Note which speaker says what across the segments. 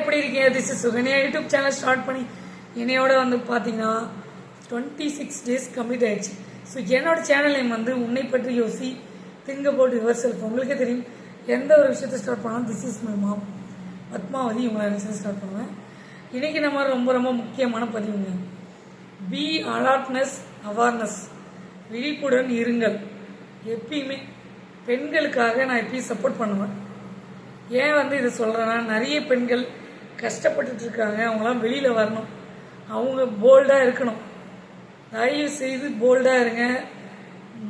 Speaker 1: எப்படி இருக்கீங்க? This is Sukanya YouTube channel start பண்ணி என்னையோட வந்து பார்த்தீங்கன்னா டுவெண்ட்டி சிக்ஸ் டேஸ் கம்ப்ளீட் ஆயிடுச்சு. ஸோ என்னோட சேனல் நேம் வந்து உன்னை பற்றி யோசி திங்க போட் யுவர் செல்ஃப் உங்களுக்கே தெரியும் எந்த ஒரு விஷயத்தை ஸ்டார்ட் பண்ணாலும் this is my mom Padmavati உங்களை விஷயத்தை ஸ்டார்ட் பண்ணுவேன். இன்றைக்கி நம்ம ரொம்ப ரொம்ப முக்கியமான பதிவுங்க. பி அலாட்னஸ் அவேர்னஸ் விழிப்புடன் இருங்கள். எப்பயுமே பெண்களுக்காக நான் எப்பயும் சப்போர்ட் பண்ணுவேன். ஏன் வந்து இதை சொல்கிறேன்னா நிறைய பெண்கள் கஷ்டப்பட்டுட்டு இருக்காங்க அவங்களாம் வெளியில் வரணும். அவங்க போல்டாக இருக்கணும். தயவு செய்து போல்டாக இருங்க.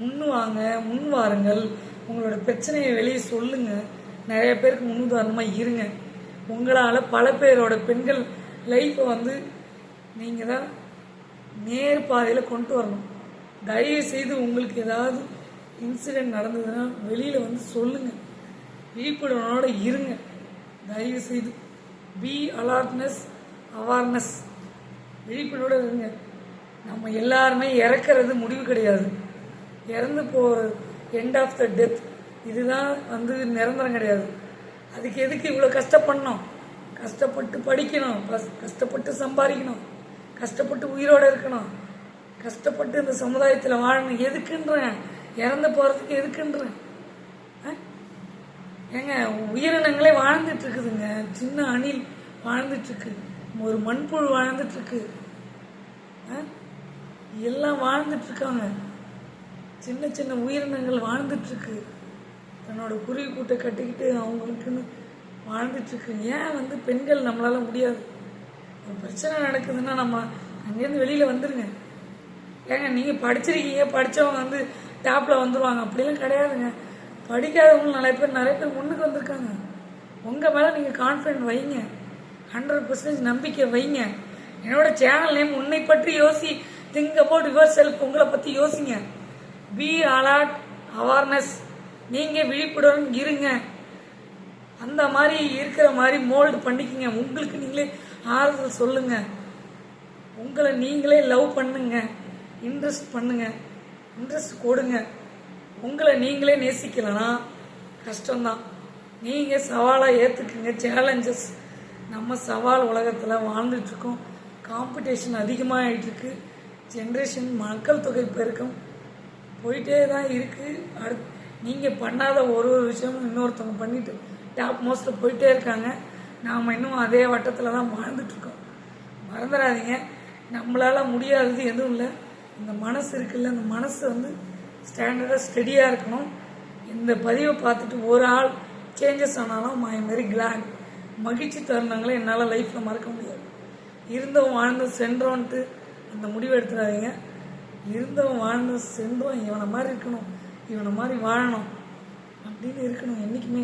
Speaker 1: முன் வாங்க முன் வாருங்கள். உங்களோட பிரச்சனையை வெளியே சொல்லுங்கள் நிறைய பேருக்கு முன்னுதாரணமாக இருங்க. உங்களால் பல பேரோட பெண்கள் லைஃப்பை வந்து நீங்கள் தான் நேர் பாதையில் கொண்டு வரணும். தயவு செய்து உங்களுக்கு ஏதாவது இன்சிடென்ட் நடந்ததுன்னா வெளியில் வந்து சொல்லுங்கள் விழிப்புணர்வோட இருங்க. தயவு செய்து பி அலார்ட்னஸ் அவேர்னஸ் விழிப்புணர்வோடு இருங்க. நம்ம எல்லாருமே இறக்கிறது முடிவு கிடையாது. இறந்து போகிற எண்ட் ஆஃப் த டெத் இதுதான் வந்து நிரந்தரம் கிடையாது. அதுக்கு எதுக்கு இவ்வளோ கஷ்டப்படணும்? கஷ்டப்பட்டு படிக்கணும். ப்ளஸ் கஷ்டப்பட்டு சம்பாதிக்கணும். கஷ்டப்பட்டு உயிரோட இருக்கணும். கஷ்டப்பட்டு இந்த சமுதாயத்தில் வாழணும். எதுக்குன்றேன்? இறந்து போகிறதுக்கு எதுக்குன்றேன்? ஏங்க உயிரினங்களே வாழ்ந்துட்டு இருக்குதுங்க சின்ன அணில் வாழ்ந்துட்டு இருக்கு ஒரு மண்புழு வாழ்ந்துட்டு இருக்கு ஆ? எல்லாம் வாழ்ந்துட்டு இருக்காங்க சின்ன சின்ன உயிரினங்கள் வாழ்ந்துட்டு இருக்கு தன்னோட குருவி கூட்டை கட்டிக்கிட்டு அவங்களுக்குன்னு வாழ்ந்துட்டு இருக்கு ஏன் வந்து பெண்கள் நம்மளால முடியாது? ஒரு பிரச்சனை நடக்குதுன்னா நம்ம அங்கேருந்து வெளியில வந்துருங்க. ஏங்க நீங்க படிச்சிருக்கீங்க படிச்சவங்க வந்து டாப்பில் வந்துருவாங்க. அப்படிலாம் கிடையாதுங்க. படிக்காதவங்க நிறைய பேர் நிறைய பேர் முன்னுக்கு வந்திருக்காங்க. உங்கள் மேலே நீங்கள் கான்ஃபிடென்ட் வைங்க. ஹண்ட்ரட் பர்சன்டேஜ் நம்பிக்கை வைங்க. என்னோட சேனல் நேம் உன்னை பற்றி யோசி. திங்க் அபவுட் யுவர் செல்ஃப் உங்களை பற்றி யோசிங்க. பி அலர்ட் அவேர்னஸ் நீங்கள் விழிப்புடன் இருங்க. அந்த மாதிரி இருக்கிற மாதிரி மோல்டு பண்ணிக்கங்க. உங்களுக்கு நீங்களே ஆறுதல் சொல்லுங்க. உங்களை நீங்களே லவ் பண்ணுங்க. இன்ட்ரெஸ்ட் பண்ணுங்க. இன்ட்ரெஸ்ட் கொடுங்க. உங்களை நீங்களே நேசிக்கலனா கஷ்டம்தான். நீங்கள் சவாலாக ஏற்றுக்குங்க சேலஞ்சஸ் நம்ம சவால் உலகத்தில் வாழ்ந்துட்டுருக்கோம். காம்படிஷன் அதிகமாகிட்டு ஜென்ரேஷன் மக்கள் தொகை பெருக்கம் போயிட்டே தான் இருக்குது அடுத் நீங்கள் பண்ணாத ஒரு ஒரு விஷயமும் இன்னொருத்தவங்க பண்ணிட்டு டாப் மோஸ்ட்டில் போயிட்டே இருக்காங்க. நாம் இன்னும் அதே வட்டத்தில் தான் வாழ்ந்துட்டுருக்கோம். மறந்துடாதீங்க. நம்மளால் முடியாதது எதுவும் இல்லை. இந்த மனசு இருக்குல்ல இந்த மனசு வந்து ஸ்டாண்டர்டாக ஸ்டெடியாக இருக்கணும். இந்த பதிவை பார்த்துட்டு ஒரு ஆள் சேஞ்சஸ் ஆனாலும் ஐ எம் வெரி கிளாட் மகிழ்ச்சி தருணங்களை என்னால் லைஃப்பில் மறக்க முடியாது. இருந்தவன் வாழ்ந்து சென்றோன்ட்டு அந்த முடிவு எடுத்துடாதீங்க. இருந்தவன் வாழ்ந்து சென்றோம் இவனை மாதிரி இருக்கணும். இவனை மாதிரி வாழணும். அப்படின்னு இருக்கணும் என்றைக்குமே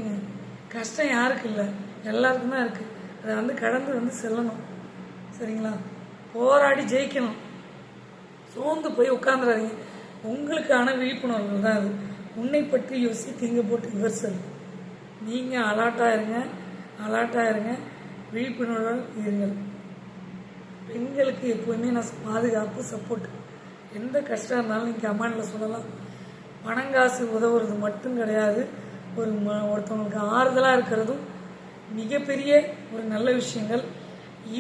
Speaker 1: கஷ்டம் யாருக்கு இல்லை? எல்லாருக்கும் தான் இருக்குது அதை வந்து கடந்து வந்து செல்லணும். சரிங்களா? போராடி ஜெயிக்கணும். சோர்ந்து போய் உட்காந்துடாதீங்க உங்களுக்கான விழிப்புணர்வு தான் அது. உன்னை பற்றி யோசி திங்க போட்டு இவர் செல் நீங்கள் அலாட்டாக இருங்க அலாட்டாக இருங்க விழிப்புணர்வுடன் இருங்கள். பெண்களுக்கு எப்போவுமே நான் பாதுகாப்பு சப்போர்ட் எந்த கஷ்டம் இருந்தாலும் நீங்கள் கமாண்டில் சொல்லலாம். பணம் காசு உதவுறது மட்டும் கிடையாது. ஒரு ம ஒருத்தவங்களுக்கு ஆறுதலாக இருக்கிறதும் மிகப்பெரிய ஒரு நல்ல விஷயங்கள்.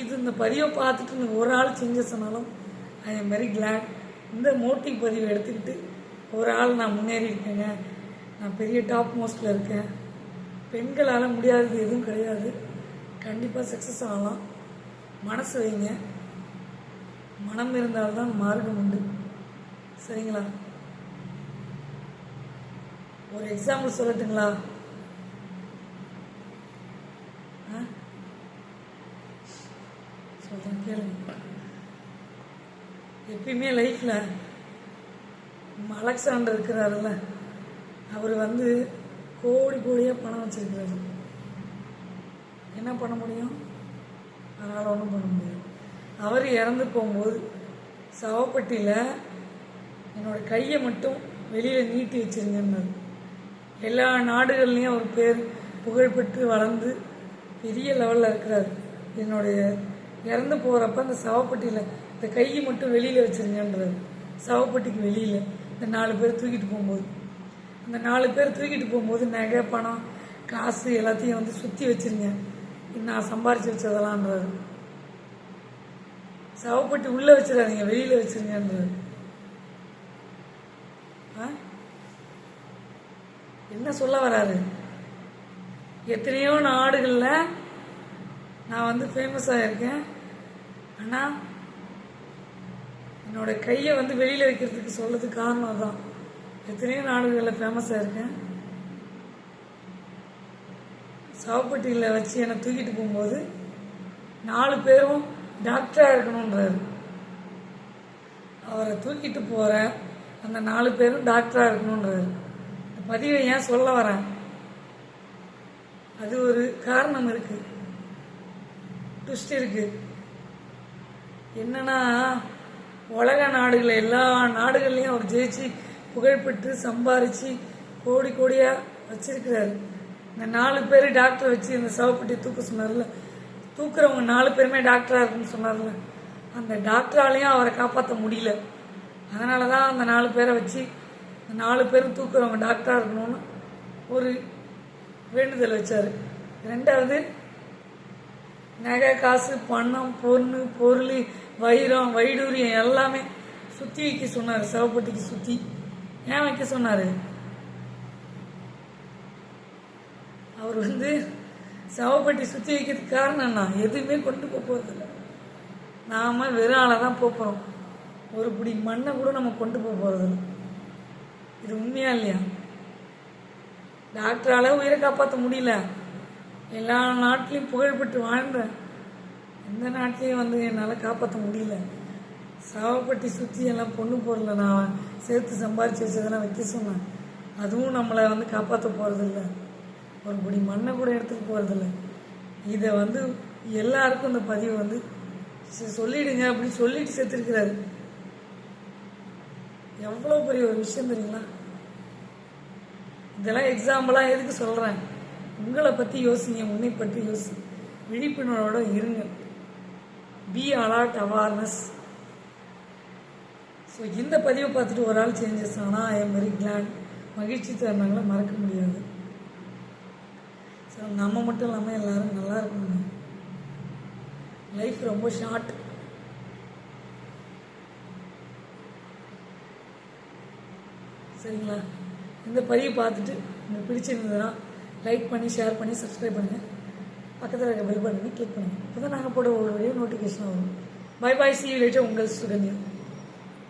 Speaker 1: இது இந்த பதிவை பார்த்துட்டு இந்த ஒரு ஆள் செஞ்ச சொன்னாலும் ஐ எம் வெரி கிளாட் இந்த மோட்டிவ் பதிவை எடுத்துக்கிட்டு ஒரு ஆள் நான் முன்னேறி இருக்கேங்க. நான் பெரிய டாப் மோஸ்ட்டில் இருக்கேன். பெண்களால் முடியாதது எதுவும் கிடையாது. கண்டிப்பாக சக்ஸஸ் ஆகலாம். மனசு வைங்க. மனம் இருந்தால்தான் மார்க்கம் உண்டு. சரிங்களா? ஒரு எக்ஸாம்பிள் சொல்லட்டுங்களா? ஆ? கேளுங்க. எப்பயுமே லைஃப்பில் அலெக்சாண்டர் இருக்கிறாருல்ல அவர் வந்து கோடி கோடியாக பணம் வச்சிருக்கிறாரு. என்ன பண்ண முடியும்? அதனால் ஒன்றும் பண்ண முடியாது. அவர் இறந்து போகும்போது சவப்பட்டியில் என்னோட கையை மட்டும் வெளியில் நீட்டி வச்சிருங்கன்னாரு எல்லா நாடுகள்லையும் அவர் பேர் புகழ்பெற்று வளர்ந்து பெரிய லெவலில் இருக்கிறார். என்னுடைய இறந்து போகிறப்ப அந்த சவப்பட்டியில் இந்த கையை மட்டும் வெளியில் வச்சுருங்கன்றது. சவப்பட்டிக்கு வெளியில் இந்த நாலு பேர் தூக்கிட்டு போகும்போது. அந்த நாலு பேர் தூக்கிட்டு போகும்போது நகை பணம் காசு எல்லாத்தையும் வந்து சுற்றி வச்சிருங்க. நான் சம்பாரித்து வச்சதெல்லாம்ன்றாரு. சவப்பட்டி உள்ளே வச்சிடாதீங்க வெளியில் வச்சுருங்கன்றது ஆ? என்ன சொல்ல வராரு? எத்தனையோ நாடுகளில் நான் வந்து ஃபேமஸாக இருக்கேன் ஆனால் என்னோட கையை வந்து வெளியில் வைக்கிறதுக்கு சொல்லதுக்கு காரணம் தான் எத்தனையோ நாடுகளில் ஃபேமஸாக இருக்கேன். சவப்பட்டியில் வச்சு என்னை தூக்கிட்டு போகும்போது நாலு பேரும் டாக்டராக இருக்கணுன்றாரு அவரை தூக்கிட்டு போகிற அந்த நாலு பேரும் டாக்டராக இருக்கணுன்றாரு இந்த பதிவை ஏன் சொல்ல வரேன்? அது ஒரு காரணம் இருக்குது ட்விஸ்ட் இருக்குது என்னன்னா உலக நாடுகள் எல்லா நாடுகள்லையும் அவர் ஜெயிச்சு புகழ்பெற்று சம்பாரித்து கோடி கோடியாக வச்சிருக்கிறாரு. இந்த நாலு பேர் டாக்டர் வச்சு இந்த சவப்பட்டி தூக்க சொன்னார்ல. தூக்குறவங்க நாலு பேருமே டாக்டராக இருக்குன்னு சொன்னார்ல. அந்த டாக்டராலையும் அவரை காப்பாற்ற முடியல. அதனால தான் அந்த நாலு பேரை வச்சு இந்த நாலு பேரும் தூக்குறவங்க டாக்டராக இருக்கணும்னு ஒரு வேண்டுதல் வச்சார். ரெண்டாவது நகை காசு பணம் பொண்ணு பொருள் வைரம் வைடூரியம் எல்லாமே சுற்றி வைக்க சொன்னார் சிவப்பட்டிக்கு சுற்றி ஏன் வைக்க சொன்னார்? அவர் வந்து சவப்பட்டி சுற்றி வைக்கிறதுக்கு காரணம் என்ன? எதுவுமே கொண்டு போக போகிறதில்ல நாம வெறும் தான் போகிறோம் ஒரு பிடி மண்ணை கூட நம்ம கொண்டு போக போகிறதில்ல இது உண்மையா இல்லையா? டாக்டரால உயிரை காப்பாற்ற முடியல. எல்லா நாட்டிலையும் புகழ்பெற்று வாழ்ந்தேன் எந்த நாட்டிலையும் வந்து என்னால் காப்பாற்ற முடியல. சாவப்பட்டி சுற்றி எல்லாம் பொண்ணு பொருளை நான் சேர்த்து சம்பாரித்து வச்சதெல்லாம் வைக்க சொன்னேன். அதுவும் நம்மளை வந்து காப்பாற்ற போகிறதில்ல ஒரு பிடி மண்ணை கூட எடுத்துகிட்டு போகிறதில்ல இதை வந்து எல்லாருக்கும் இந்த பதிவு வந்து சரி, சொல்லிடுங்க அப்படின்னு சொல்லிட்டு சேர்த்துருக்கிறாரு எவ்வளோ பெரிய ஒரு விஷயம் தெரியுங்களா? இதெல்லாம் எக்ஸாம்பிளாக எதுக்கு சொல்கிறேன் உங்களை பற்றி யோசிங்க உன்னை பற்றி யோசி. விழிப்புணர்வோடு இருங்க பி அலாட் அவேர்னஸ் ஸோ இந்த பதிவை பார்த்துட்டு ஒரு ஆள் சேஞ்சஸ் ஆனால் ஐ எம் வெரி கிளாட் மகிழ்ச்சி தருணங்களை மறக்க முடியாது. ஸோ நம்ம மட்டும் இல்லாமல் எல்லோரும் நல்லா இருக்கணும் லைஃப் ரொம்ப ஷார்ட் சரிங்களா? இந்த பதிவை பார்த்துட்டு உங்களுக்கு பிடிச்சிருந்ததுன்னா லைக் பண்ணி ஷேர் பண்ணி சப்ஸ்கிரைப் பண்ணுங்கள் பக்கத்தில் இருக்க பெல் பட்டனை கிளிக் பண்ணுங்கள் அப்போ தான் நாங்கள் போட ஒரு வீடியோ நோட்டிஃபிகேஷன் வரும் பை பாய் சி லேட்டர் உங்கள் சுகன்யா.